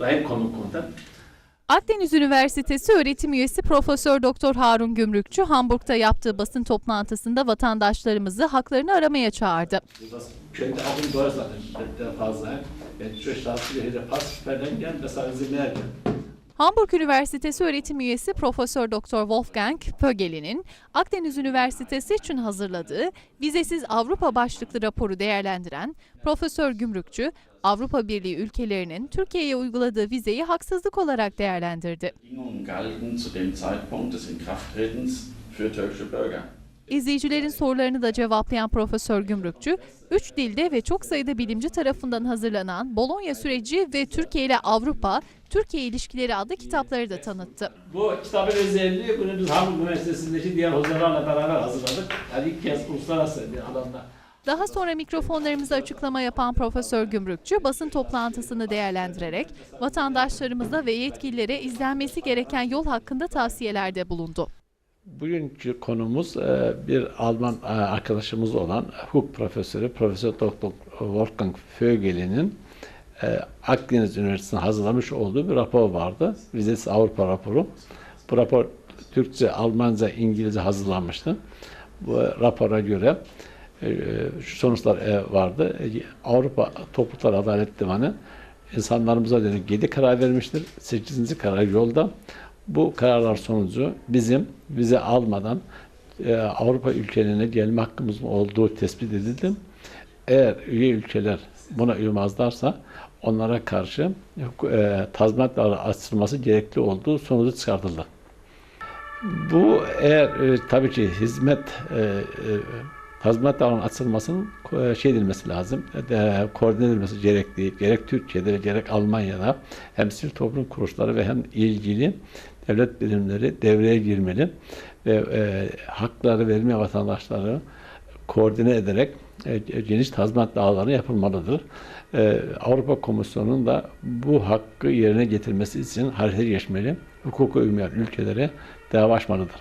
Dahin konum konuda. Akdeniz Üniversitesi öğretim üyesi Profesör Doktor Harun Gümrükçü Hamburg'da yaptığı basın toplantısında vatandaşlarımızı haklarını aramaya çağırdı. Das könnte auch in Deutschland der Fall sein, wenn durch staatliche Pass verlängern, das sagen Sie merken. Hamburg Üniversitesi öğretim üyesi Profesör Doktor Wolfgang Pögeli'nin Akdeniz Üniversitesi için hazırladığı vizesiz Avrupa başlıklı raporu değerlendiren Profesör Gümrükçü, Avrupa Birliği ülkelerinin Türkiye'ye uyguladığı vizeyi haksızlık olarak değerlendirdi. İzleyicilerin sorularını da cevaplayan Profesör Gümrükçü, üç dilde ve çok sayıda bilimci tarafından hazırlanan Bologna süreci ve Türkiye ile Avrupa, Türkiye ilişkileri adlı kitapları da tanıttı. Bu kitabın özelliği bunu biz Hamburg Üniversitesi'ndeki diğer hocalarla beraber hazırladık. Yani ilk kez uluslararası bir alanda. Daha sonra mikrofonlarımıza açıklama yapan Profesör Gümrükçü basın toplantısını değerlendirerek vatandaşlarımıza ve yetkililere izlenmesi gereken yol hakkında tavsiyelerde bulundu. Bugünkü konumuz e, bir Alman e, arkadaşımız olan hukuk profesörü Profesör Doktor Wolfgang Vögel'in e, Akdeniz Üniversitesi'nin hazırlamış olduğu bir rapor vardı. Vizesiz Avrupa raporu. Bu rapor Türkçe, Almanca, İngilizce hazırlanmıştı. Bu rapora göre e, şu sonuçlar e, vardı. E, Avrupa Topluluklar Adalet Divanı insanlarımıza yönelik 7 karar vermiştir. 8. karar yolda. Bu kararlar sonucu bizim vize almadan e, Avrupa ülkelerine gelme hakkımızın olduğu tespit edildi. Eğer üye ülkeler buna uymazlarsa onlara karşı e, tazminat açılması gerekli olduğu sonucu çıkartıldı. Bu eğer e, tabii ki hizmet e, e, tazminat davalarının açılmasının e, şey edilmesi lazım, e, koordine edilmesi gerektiği, gerek Türkiye'de gerek Almanya'da hem sivil toplum kuruluşları ve hem ilgili devlet birimleri devreye girmeli ve e, hakları verilmeyen vatandaşları koordine ederek geniş tazminat davaları yapılmalıdır. E, Avrupa Komisyonu'nun da bu hakkı yerine getirmesi için harekete geçmeli, hukuka uymayan ülkelere dava açmalıdır.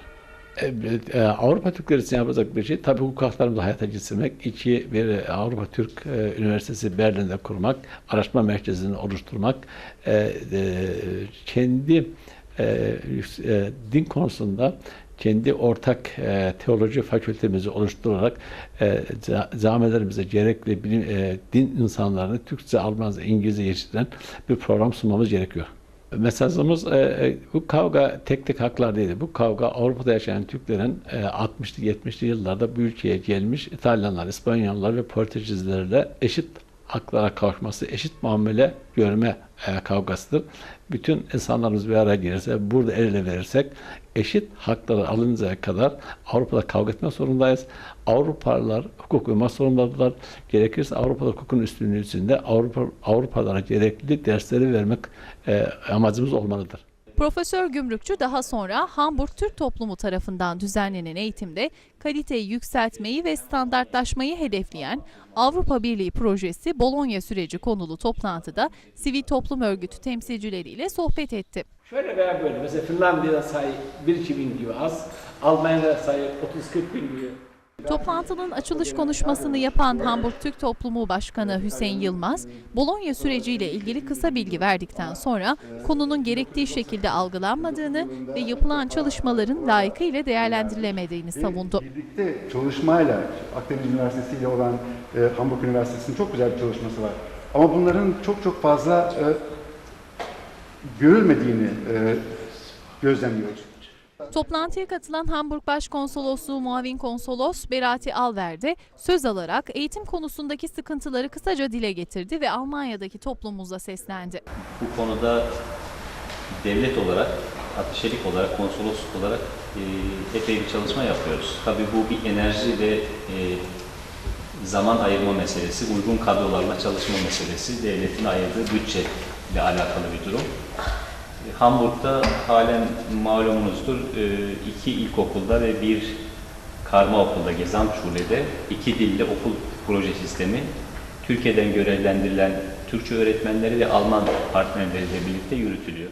E, e, Avrupa Türkleri için yapacak bir şey tabii hukuk haklarımızı hayata geçirmek, iki bir e, Avrupa Türk e, Üniversitesi Berlin'de kurmak, araştırma merkezini oluşturmak, e, e, kendi e, e, din konusunda kendi ortak e, teoloji fakültemizi oluşturarak e, camilerimize gerekli bilim, e, din insanlarını Türkçe, Almanca, İngilizce yetiştiren bir program sunmamız gerekiyor. Mesajımız e, e, bu kavga tek tek haklar değil. Bu kavga Avrupa'da yaşayan Türklerin e, 60'lı 70'li yıllarda bu ülkeye gelmiş İtalyanlar, İspanyollar ve Portekizlerle eşit haklara kavuşması, eşit muamele görme e, kavgasıdır. Bütün insanlarımız bir araya gelirse, burada el ele verirsek eşit hakları alıncaya kadar Avrupa'da kavga etme zorundayız. Avrupalılar hukuk uymak zorundadırlar. Gerekirse Avrupa'da hukukun üstünlüğü içinde Avrupa Avrupalara gerekli dersleri vermek e, amacımız olmalıdır. Profesör Gümrükçü daha sonra Hamburg Türk toplumu tarafından düzenlenen eğitimde kaliteyi yükseltmeyi ve standartlaşmayı hedefleyen Avrupa Birliği projesi Bologna süreci konulu toplantıda sivil toplum örgütü temsilcileriyle sohbet etti. Şöyle veya böyle. Mesela Finlandiya'da sayı 1-2 bin gibi az. Almanya'da sayı 30-40 bin gibi. Toplantının açılış konuşmasını yapan Hamburg Türk Toplumu Başkanı Hüseyin Yılmaz, Bologna süreciyle ilgili kısa bilgi verdikten sonra konunun gerektiği şekilde algılanmadığını ve yapılan çalışmaların layıkıyla değerlendirilemediğini savundu. Birlikte çalışmayla Akdeniz Üniversitesi ile olan e, Hamburg Üniversitesi'nin çok güzel bir çalışması var. Ama bunların çok çok fazla e, görülmediğini e, gözlemliyoruz. Toplantıya katılan Hamburg Başkonsolosluğu Muavin Konsolos Berati Alver de söz alarak eğitim konusundaki sıkıntıları kısaca dile getirdi ve Almanya'daki toplumumuza seslendi. bu konuda devlet olarak, ateşelik olarak, konsolosluk olarak e, epey bir çalışma yapıyoruz. Tabii bu bir enerji ve e, zaman ayırma meselesi, uygun kadrolarla çalışma meselesi, devletin ayırdığı bütçe ile alakalı bir durum. Hamburg'da halen malumunuzdur e, iki ilkokulda ve bir karma okulda Gesamtschule'de iki dilli okul proje sistemi Türkiye'den görevlendirilen Türkçe öğretmenleri ve Alman partnerleriyle birlikte yürütülüyor.